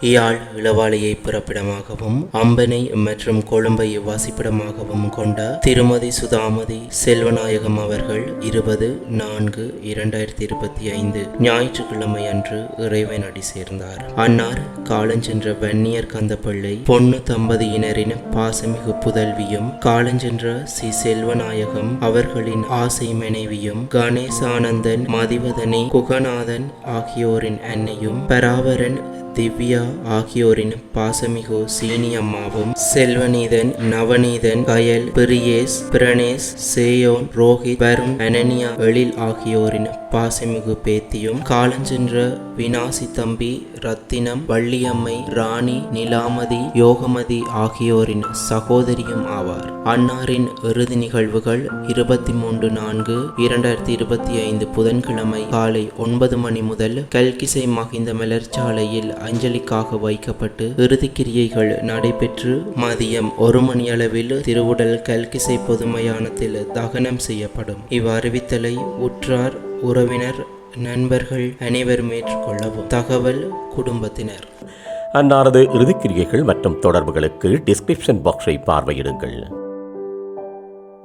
யாழ் இளவாளியை பிறப்பிடமாகவும் அம்பனை மற்றும் கொழும்பை வாசிப்பிடமாகவும் கொண்ட திருமதி சுதாமதி செல்வநாயகம் அவர்கள் இருபது நான்கு இரண்டாயிரத்தி இருபத்தி ஐந்து ஞாயிற்றுக்கிழமை அன்று இறைவன் அடி சேர்ந்தார். அன்னார் காலஞ்சென்ற வன்னியர் கந்தப்பள்ளி பொன்னு தம்பதியினரின் பாசமிகு புதல்வியும் காலஞ்சென்ற சி செல்வநாயகம் அவர்களின் ஆசை மனைவியும் கணேசானந்தன் மதிவதனி குகநாதன் ஆகியோரின் அன்னையும் பராவரன் திவ்யா ஆகியோரின் பாசமிகு சீனியம்மாவும் செல்வநீதன் நவநீதன் கயல் பிரியேஷ் பிரணேஷ் சேயோன் ரோஹித் வருண் அனனியா எழில் ஆகியோரின் பாசமிகு பேத்தியும் காலஞ்சென்ற வினாசி தம்பி ரத்தினம் வள்ளியம்மை ராணி நிலாமதி யோகமதி ஆகியோரின் சகோதரியும் ஆவார். அன்னாரின் இறுதி நிகழ்வுகள் இருபத்தி மூன்று நான்கு இரண்டாயிரத்தி இருபத்தி ஐந்து புதன்கிழமை காலை ஒன்பது மணி முதல் கல்கிசை மகிந்த மலர்ச்சாலையில் அஞ்சலிக்காக வைக்கப்பட்டு இறுதிக்கிரியைகள் நடைபெற்று மதியம் ஒரு மணியளவில் திருவுடல் கல்கிசை பொதுமயானத்தில் தகனம் செய்யப்படும். இவ்வறிவித்தலை உற்றார் உறவினர் நண்பர்கள் அனைவரும் ஏற்றுக்கொள்ளவும். தகவல் குடும்பத்தினர். அன்னாரது இறுதிக்கிரியைகள் மற்றும் தொடர்புகளுக்கு டிஸ்கிரிப்ஷன் பாக்ஸை பார்வையிடுங்கள்.